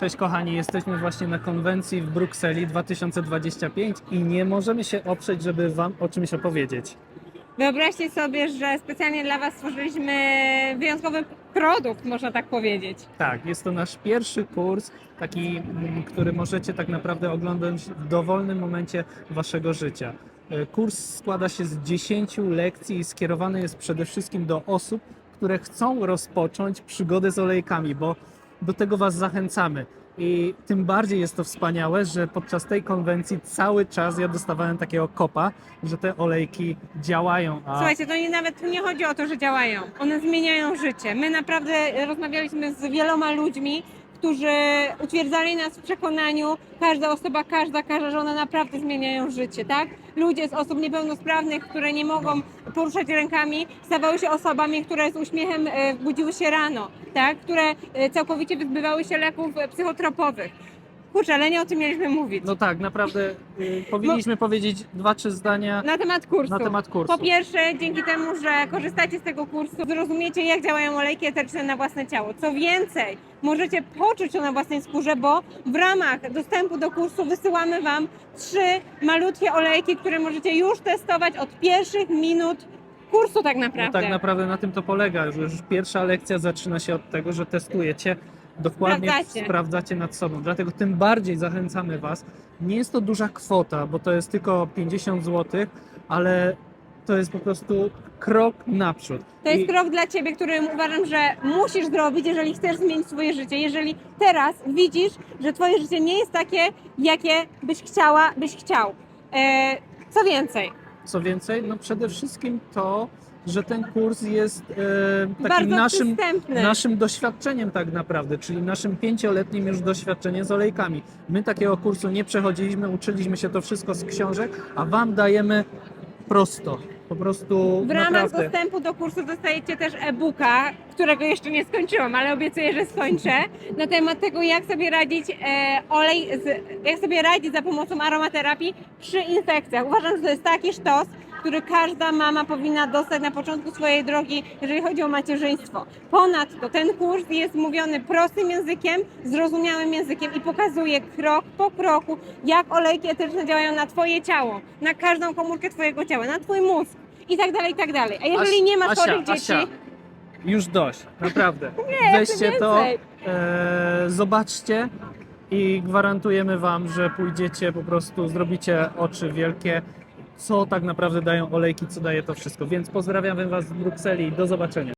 Cześć kochani, jesteśmy właśnie na konwencji w Brukseli 2025 i nie możemy się oprzeć, żeby Wam o czymś opowiedzieć. Wyobraźcie sobie, że specjalnie dla Was stworzyliśmy wyjątkowy produkt, można tak powiedzieć. Tak, jest to nasz pierwszy kurs, taki, mm, który możecie tak naprawdę oglądać w dowolnym momencie Waszego życia. E, Kurs składa się z 10 lekcji i skierowany jest przede wszystkim do osób, które chcą rozpocząć przygodę z olejkami, bo do tego Was zachęcamy. I tym bardziej jest to wspaniałe, że podczas tej konwencji cały czas ja dostawałem takiego kopa, że te olejki działają. A Słuchajcie, to nie, nawet nie chodzi o to, że działają. One zmieniają życie. My naprawdę rozmawialiśmy z wieloma ludźmi, którzy utwierdzali nas w przekonaniu, każda osoba, każda, każda, że one naprawdę zmieniają życie, tak? Ludzie z osób niepełnosprawnych, które nie mogą poruszać rękami, stawały się osobami, które z uśmiechem e, budziły się rano, tak? Które e, całkowicie wyzbywały się leków e, psychotropowych. Kurczę, ale nie o tym mieliśmy mówić. no tak, naprawdę y, powinniśmy powiedzieć dwa, trzy zdania Na temat kursu. temat kursu. Po pierwsze, dzięki temu, że korzystacie z tego kursu, zrozumiecie, jak działają olejki eteryczne na własne ciało. Co więcej, możecie poczuć to na własnej skórze, bo w ramach dostępu do kursu wysyłamy Wam trzy malutkie olejki, które możecie już testować od pierwszych minut kursu tak No naprawdę. tak naprawdę na tym to polega, że już pierwsza lekcja zaczyna się od tego, że testujecie, dokładnie Sprawdzacie. sprawdzacie nad sobą. Dlatego tym bardziej zachęcamy Was. Nie jest to duża kwota, bo to jest tylko 50 zł, ale to jest po prostu krok naprzód. To jest I- krok dla Ciebie, który uważam, że musisz zrobić, jeżeli chcesz zmienić swoje życie. Jeżeli teraz widzisz, że Twoje życie nie jest takie, jakie byś chciała, byś chciał. E, co więcej, Co więcej, no przede wszystkim to, że ten kurs jest e, takim naszym, przystępny. naszym doświadczeniem tak naprawdę, czyli naszym pięcioletnim już doświadczeniem z olejkami. My takiego kursu nie przechodziliśmy, uczyliśmy się to wszystko z książek, a Wam dajemy prosto. Po prostu W ramach naprawdę. dostępu do kursu dostajecie też e-booka, którego jeszcze nie skończyłam, ale obiecuję, że skończę, na temat tego, jak sobie radzić e, olej, z, jak sobie radzić za pomocą aromaterapii przy infekcjach. Uważam, że to jest taki sztos, który każda mama powinna dostać na początku swojej drogi, jeżeli chodzi o macierzyństwo. Ponadto ten kurs jest mówiony prostym językiem, zrozumiałym językiem i pokazuje krok po kroku, jak olejki eteryczne działają na Twoje ciało, na każdą komórkę Twojego ciała, na Twój mózg i tak dalej, i tak dalej. A jeżeli Aś- nie masz Asia, chorych dzieci, Asia, już dość, naprawdę. Nie, Weźcie to, więcej. e, zobaczcie i gwarantujemy Wam, że pójdziecie, po prostu zrobicie oczy wielkie, co tak naprawdę dają olejki, co daje to wszystko. Więc pozdrawiamy Was z Brukseli i do zobaczenia.